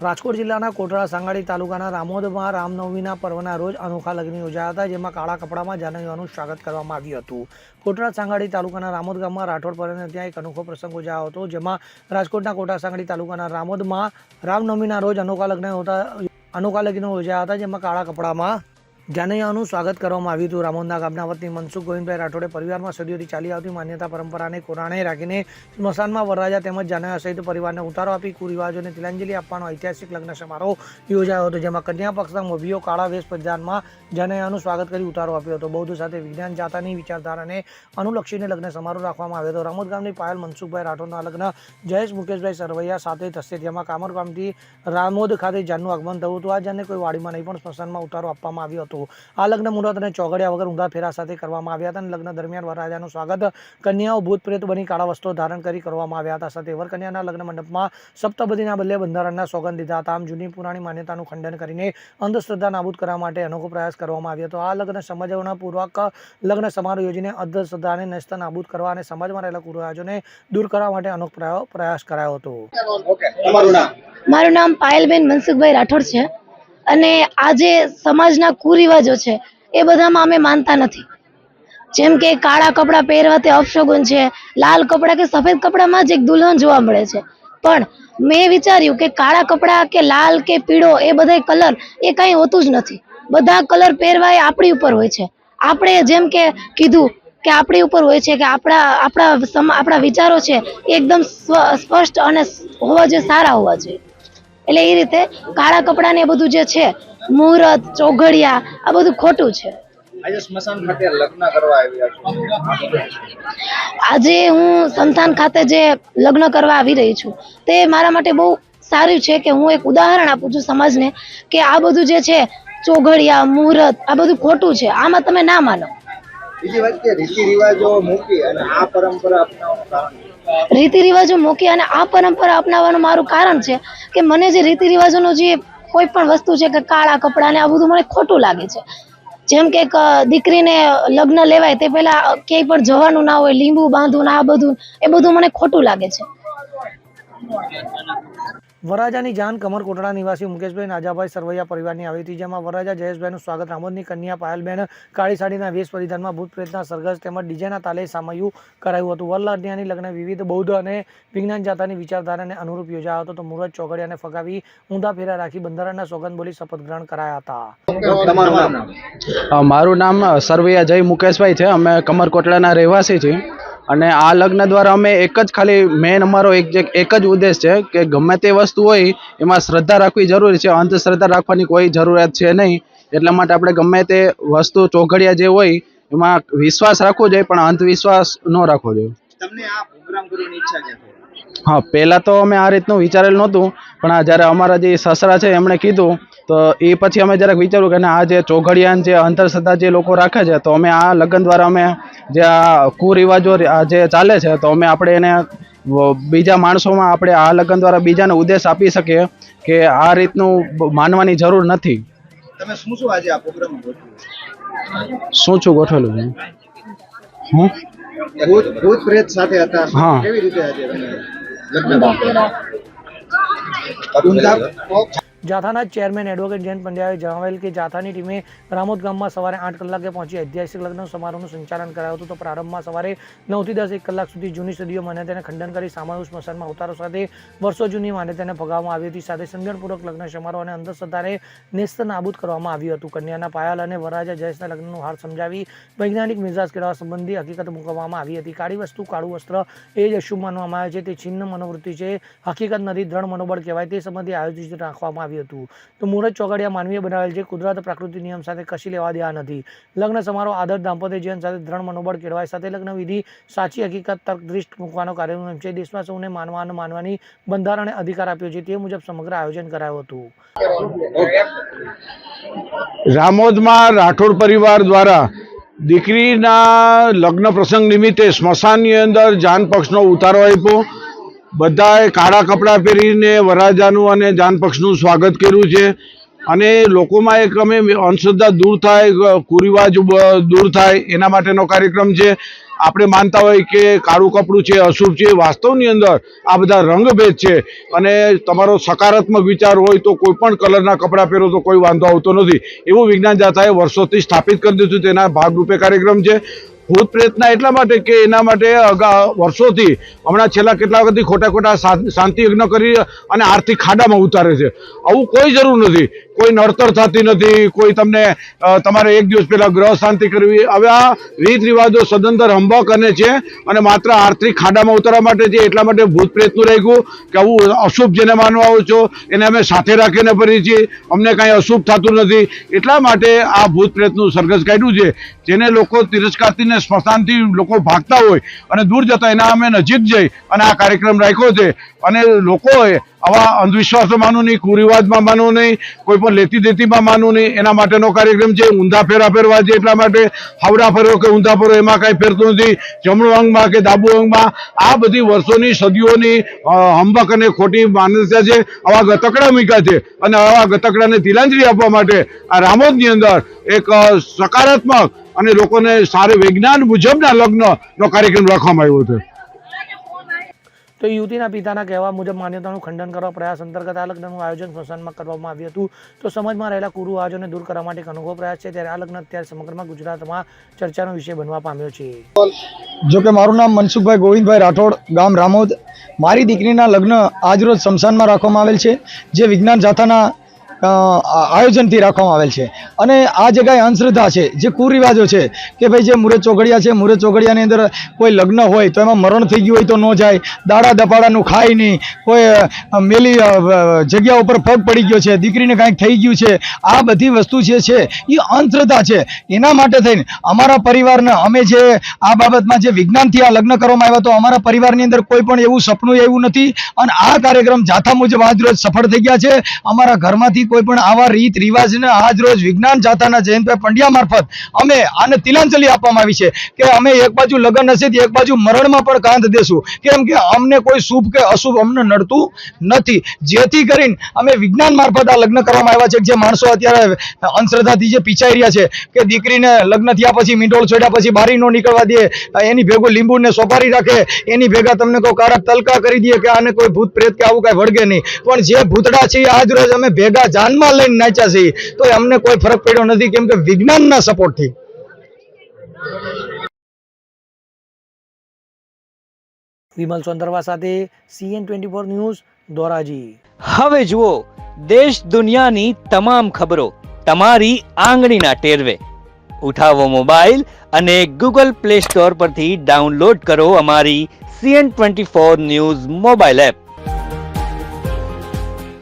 રાજકોટ જિલ્લાના કોટડા સાંગાડી તાલુકાના રામોદમાં રામનવમીના પર્વના રોજ અનોખા લગ્ન યોજાયા હતા, જેમાં કાળા કપડામાં જાનવીઓનું સ્વાગત કરવામાં આવ્યું હતું. કોટડા સાંગાડી તાલુકાના રામોદ ગામમાં રાઠોડ પર્વને ત્યાં એક અનોખો પ્રસંગ યોજાયો હતો, જેમાં રાજકોટના કોટડા સાંગાડી તાલુકાના રામોદમાં રામનવમીના રોજ અનોખા લગ્ન હોતા, અનોખા લગ્નો યોજાયા હતા, જેમાં કાળા કપડામાં જાનૈયાનું સ્વાગત કરવામાં આવ્યું હતું. રામોદના ગામના વતની મનસુખ ગોવિંદભાઈ રાઠોડે પરિવારમાં સદીઓથી ચાલી આવતી માન્યતા પરંપરાને કોરાણે રાખીને સ્મશાનમાં વરરાજા તેમજ જાનૈયા સહિત પરિવારને ઉતારો આપી કુરિવાજોને તિલાંજલિ આપવાનો ઐતિહાસિક લગ્ન સમારોહ યોજાયો હતો, જેમાં કન્યા પક્ષના મોભીઓ કાળા વેશ પરિધાનમાં જાનૈયાનું સ્વાગત કરી ઉતારો આપ્યો હતો. બૌદ્ધ સાથે વિજ્ઞાન, જાતાની વિચારધારાને અનુલક્ષીને લગ્ન સમારોહ રાખવામાં આવ્યો હતો. રામોદ ગામની પાયલ મનસુખભાઈ રાઠોડના લગ્ન જયેશ મુકેશભાઈ સરવૈયા સાથે થશે, જેમાં કામર ગામથી રામોદ ખાતે જાનનું આગમન થયું હતું. આ જાનને કોઈ વાડીમાં નહીં પણ સ્મશાનમાં ઉતારો આપવામાં આવ્યો હતો. આ લગ્ન મુહૂર્ત અને ચોગડિયા વગર ઊંધા ફેરા સાથે કરવામાં આવ્યા હતા અને લગ્ન દરમિયાન વરરાજાનું સ્વાગત કન્યાઓ ભૂતપ્રેત બની કાળા વસ્ત્રો ધારણ કરી કરવામાં આવ્યા હતા. સાથે વરકન્યાના લગ્ન મંડપમાં સપ્તપદીના બદલે બંધારણના સોગંદ લીધા હતા. આમ જૂની પુરાણી માન્યતાનું ખંડન કરીને અંધશ્રદ્ધા નાબૂદ કરવા માટે અનોખો પ્રયાસ કરવામાં આવ્યો હતો. આ લગ્ન સમજવણાપૂર્વક લગ્ન સમારોહ યોજીને અંધશ્રદ્ધાને નસ્ત નાબૂદ કરવા અને સમાજમાં રહેલા કુરિવાજોને દૂર કરવા માટે અનોખો પ્રયાસ કરાયો હતો. ઓકે મારું નામ પાયલબેન મનસુખભાઈ રાઠોડ છે. અને આ જે સમાજના કુરિવાજો છે, એ બધામાં અમે માનતા નથી. જેમ કે કાળા કપડાં પહેરવા તે અપશગુન છે, લાલ કપડાં કે સફેદ કપડામાં જ એક દુલ્હન જોવા મળે છે. પણ મેં વિચાર્યું કે કાળા કપડાં કે લાલ કે પીળો એ બધા કલર એ કાંઈ હોતું જ નથી. બધા કલર પહેરવા એ આપણી ઉપર હોય છે. આપણે જેમ કે કીધું કે આપણી ઉપર હોય છે કે આપણા આપણા આપણા વિચારો છે એકદમ સ્પષ્ટ અને હોવા જોઈએ, સારા હોવા જોઈએ. એટલે એ રીતે કાળા કપડાં ને એ બધું જે છે મુહૂર્ત ચોઘડિયા આ બધું ખોટું છે. આજે સ્મશાન ખાતે લગ્ન કરવા આવ્યા આજે હું સંતાન ખાતે જે લગ્ન કરવા આવી રહી છું તે મારા માટે બહુ સારું છે કે હું એક ઉદાહરણ આપું છું સમાજને કે આ બધું જે છે ચોઘડિયા મુહૂર્ત આ બધું ખોટું છે. આમાં તમે ના માનો. બીજી વાત કે રીતિ રિવાજો મૂકી અને આ પરંપરા અપનાવવાનું કારણ રીતિ રિવાજો મૂકી અને આ પરંપરા અપનાવવાનું મારું કારણ છે કે મને જે રીતિ રિવાજોનું જે કોઈ પણ વસ્તુ છે કે કાળા કપડાં ને આ બધું મને ખોટું લાગે છે. જેમ કે દીકરીને લગ્ન લેવાય તે પહેલા ક્યાંય પણ જવાનું ના હોય, લીંબુ બાંધવું આ બધું, એ બધું મને ખોટું લાગે છે. વરરાજાની જાન કમરકોટડા નિવાસી મુકેશભાઈ નાજાભાઈ સરવૈયા પરિવારની આવી હતી જેમાં વરરાજા જયેશભાઈનું સ્વાગત રામોદની કન્યા પાયલબેન કાળી સાડીના વેશ પરિધાનમાં ભૂત પ્રેતના સરઘસ તેમજ ડીજેના તાલે સામયું કરાયું હતું. વરલાડ્યાની લગ્ન વિવિધ બૌદ્ધ અને વિજ્ઞાન જાતાની વિચારધારાને અનુરૂપ યોજાયો હતો. તો મુહૂર્ત ચોઘડિયાને ફગાવી ઊંધા ફેરા રાખી બંધારણના સોગંદ બોલી શપથ ગ્રહણ કરાયા હતા. મારું નામ સરવૈયા જય મુકેશભાઈ છે. અમે કમરકોટડાના રહેવાસી છીએ. અને આ લગ્ન દ્વારા અમે એક જ ખાલી મેન અમારો એક જે એક જ ઉદ્દેશ છે કે ગમે તે વસ્તુ હોય એમાં શ્રદ્ધા રાખવી જરૂરી છે. અંધશ્રદ્ધા રાખવાની કોઈ જરૂરિયાત છે નહીં. એટલા માટે આપણે ગમે તે વસ્તુ ચોઘડિયા જે હોય એમાં વિશ્વાસ રાખવો જોઈએ પણ અંધવિશ્વાસ ન રાખવો જોઈએ. તમને આ પ્રોગ્રામ કરવાની ઈચ્છા કે હા પહેલાં તો અમે આ રીતનું વિચારેલું નહોતું પણ જ્યારે અમારા જે સસરા છે એમણે કીધું તો એ પછી અમે જરાક વિચાર્યું કે આ જે ચોઘડિયાન જે અંધશ્રદ્ધા જે લોકો રાખે છે તો અમે આ લગ્ન દ્વારા અમે જે આ કુરિવાજો આ જે ચાલે છે તો અમે આપણે એને બીજા માણસોમાં આપણે આ લગ્ન દ્વારા બીજાને ઉદ્દેશ આપી શકીએ કે આ રીતનું માનવાની જરૂર નથી. તમે શું શું આજે આ પ્રોગ્રામ ગોઠવ્યો શું શું ગોઠવેલું છે? હું? ભૂત પ્રેત સાથે હતા. હા. કેવી રીતે આજે જાથાના ચેરમેન એડવોકેટ જયંત પંડ્યાએ જણાવેલ કે જાથાની ટીમે રામોદ ગામમાં સવારે આઠ કલાકે પહોંચી ઐતિહાસિક લગ્ન સમારોહનું સંચાલન કરાયું હતું. તો પ્રારંભમાં સવારે નવથી દસ એક કલાક સુધી જૂની સદીઓ માન્યતાને ખંડન કરી સામાયિક સ્મશાનમાં ઉતારો સાથે વર્ષો જૂની માન્યતાને ફગાવવામાં આવી હતી. સાથે સમજણપૂર્વક લગ્ન સમારોહ અને અંધશ્રદ્ધાને નેસ્ત નાબૂદ કરવામાં આવ્યું હતું. કન્યાના પાયલ અને વરરાજા જયેશના લગ્નનું હાર સમજાવી વૈજ્ઞાનિક મિજાજ કેળવવા સંબંધી હકીકત મૂકવામાં આવી હતી. કાળી વસ્તુ, કાળું વસ્ત્ર એ જ અશુભ માનવામાં આવે છે. તે છિન્ન મનોવૃત્તિ છે. હકીકત નથી, દ્રઢ મનોબળ કહેવાય. તે સંબંધી આયોજિત રાખવામાં આવ્યું હતું. તો મુહૂર્ત ચોઘડિયા માનવીએ બનાવેલ છે. કુદરત પ્રાકૃતિક નિયમ સાથે કશી લેવા દેવા નથી. લગ્ન સમારોહ આદર દાંપત્ય જીવન સાથે દ્રઢ મનોબળ કેળવાય. સાથે લગ્ન સાચી હકીકત તર્ક દૃષ્ટ મૂકવાનો કાર્યક્રમ છે. દેશમાં સૌને માનવા અને માનવાની બંધારણે અધિકાર આપ્યો છે. તે મુજબ સમગ્ર આયોજન કરાયું હતું. રામોદમાં રાઠોડ પરિવાર દ્વારા દીકરીના લગ્ન પ્રસંગ નિમિત્તે સ્મશાનની અંદર જાન પક્ષનો ઉતારો આપ્યો. બધાએ કાળા કપડાં પહેરીને વરરાજાનું અને જાનપક્ષનું સ્વાગત કર્યું છે. અને લોકોમાં એક અમે અંધશ્રદ્ધા દૂર થાય કુરિવાજ દૂર થાય, એના માટેનો કાર્યક્રમ છે. આપણે માનતા હોય કે કાળું કપડું છે, અશુભ છે, વાસ્તવની અંદર આ બધા રંગભેદ છે. અને તમારો સકારાત્મક વિચાર હોય તો કોઈ પણ કલરના કપડાં પહેરો તો કોઈ વાંધો આવતો નથી. એવું વિજ્ઞાન જાથાએ વર્ષોથી સ્થાપિત કરી દીધું તેના ભાગરૂપે કાર્યક્રમ છે. ભૂત પ્રેતના એટલા માટે કે એના માટે અગાઉ વર્ષોથી હમણાં છેલ્લા કેટલા વખતથી ખોટા ખોટા શાંતિ યજ્ઞ કરી અને આર્થિક ખાડામાં ઉતારે છે. આવું કોઈ જરૂર નથી. કોઈ નડતર થતી નથી. કોઈ તમને તમારે એક દિવસ પહેલાં ગ્રહ શાંતિ કરવી. હવે આ રીત રિવાજો સદંતર હંબક અને છે અને માત્ર આર્થિક ખાડામાં ઉતારવા માટે છે એટલા માટે ભૂત પ્રેતનું રાખ્યું કે આવું અશુભ જેને માનવા આવો છો, એને અમે સાથે રાખીને ફરી છીએ. અમને કાંઈ અશુભ થતું નથી. એટલા માટે આ ભૂત પ્રેતનું સરઘસ કાઢ્યું છે, જેને લોકો તિરસ્કારથી ને સ્મશાનથી લોકો ભાગતા હોય અને દૂર જતા એના અમે નજીક જઈ અને આ કાર્યક્રમ રાખ્યો છે. અને લોકોએ આવા અંધવિશ્વાસો માનવું નહીં, કુરિવાજમાં માનવું નહીં, કોઈ પણ લેતી દેતીમાં માનવું નહીં. એના માટેનો કાર્યક્રમ છે, ઊંધા ફેરા ફેરવા છે એટલા માટે હાવડા ફેરો કે ઊંધા ફેરો, એમાં કાંઈ ફેરતું નથી. જમણું અંગમાં કે ડાબુ અંગમાં, આ બધી વર્ષોની સદીઓની હંબક અને ખોટી માન્યતા છે, આવા ગતકડા મૂક્યા છે. અને આવા ગતકડાને તિલાંજલિ આપવા માટે આ રામોદની અંદર એક સકારાત્મક અને લોકોને સારું વિજ્ઞાન મુજબના લગ્નનો કાર્યક્રમ રાખવામાં આવ્યો છે. તો યુવતીના પિતાના કહેવા મુજબ માન્યતાનું ખંડન કરવા પ્રયાસ અંતર્ગત આ લગ્નનું આયોજન સ્મશાનમાં કરવામાં આવ્યું હતું. તો સમાજમાં રહેલા કુરુવાજોને દૂર કરવા માટે એક અનોખો પ્રયાસ છે. ત્યારે આ લગ્ન અત્યારે સમગ્રમાં ગુજરાતમાં ચર્ચાનો વિષય બનવા પામ્યો છે. જો કે મારું નામ મનસુખભાઈ ગોવિંદભાઈ રાઠોડ ગામ રામોદ. મારી દીકરીના લગ્ન આજરોજ સ્મશાનમાં રાખવામાં આવેલ છે. જે વિજ્ઞાન જાથાના આયોજનથી રાખવામાં આવેલ છે. અને આ જગ્યાએ અંધશ્રદ્ધા છે, જે કુરિવાજો છે, કે ભાઈ જે મુરત ચોઘડિયા છે, મુરત ચોઘડિયાની અંદર કોઈ લગ્ન હોય તો એમાં મરણ થઈ ગયું હોય તો ન જાય, દાડા દપાડાનું ખાય નહીં, કોઈ મેલી જગ્યા ઉપર પગ પડી ગયો છે, દીકરીને કાંઈક થઈ ગયું છે, આ બધી વસ્તુ જે છે, એ અંધશ્રદ્ધા છે. એના માટે થઈને અમારા પરિવારને અમે જે આ બાબતમાં જે વિજ્ઞાનથી આ લગ્ન કરવામાં આવ્યા તો અમારા પરિવારની અંદર કોઈ પણ એવું સપનું એવું નથી. અને આ કાર્યક્રમ જાથા મુજબ આજ રોજ સફળ થઈ ગયા છે. અમારા ઘરમાંથી કોઈ પણ આવા રીત રિવાજને આજ રોજ વિજ્ઞાન જાતાના જયંતભાઈ પંડ્યા મારફત અમે આને તિલાંજલિ આપવામાં આવી છે કે અમે એક બાજુ લગ્ન હશે એક બાજુ મરણમાં પણ કાંધ દેશું. કેમ કે અમને કોઈ શુભ કે અશુભ અમને નડતું નથી. જેથી કરીને અમે વિજ્ઞાન મારફત આ લગ્ન કરવામાં આવ્યા છે જે માણસો અત્યારે અંધશ્રદ્ધાથી જે પીછાઈ રહ્યા છે કે દીકરીને લગ્ન થયા પછી મીંડોળ છોડ્યા પછી બારી નો નીકળવા દે, એની ભેગું લીંબુને સોપારી રાખે, એની ભેગા તમને કોઈ કારક તલકા કરી દે કે આને કોઈ ભૂત પ્રેત કે આવું કાંઈ વળગે નહીં. પણ જે ભૂતડા છે આજ રોજ અમે ભેગા જાનમાં લઈને નાચ્યા છીએ. તો અમને કોઈ ફરક પડ્યો નથી કેમ કે વિજ્ઞાનના સપોર્ટથી. વિમલ સોંદરવા સાથે CN twenty four news Dhoraji. હવે જુઓ દેશ દુનિયાની તમામ ખબરો તમારી આંગળીના ટેરવે. ઉઠાવો મોબાઈલ અને ગૂગલ પ્લે સ્ટોર પરથી ડાઉનલોડ કરો અમારી CN twenty four news mobile app.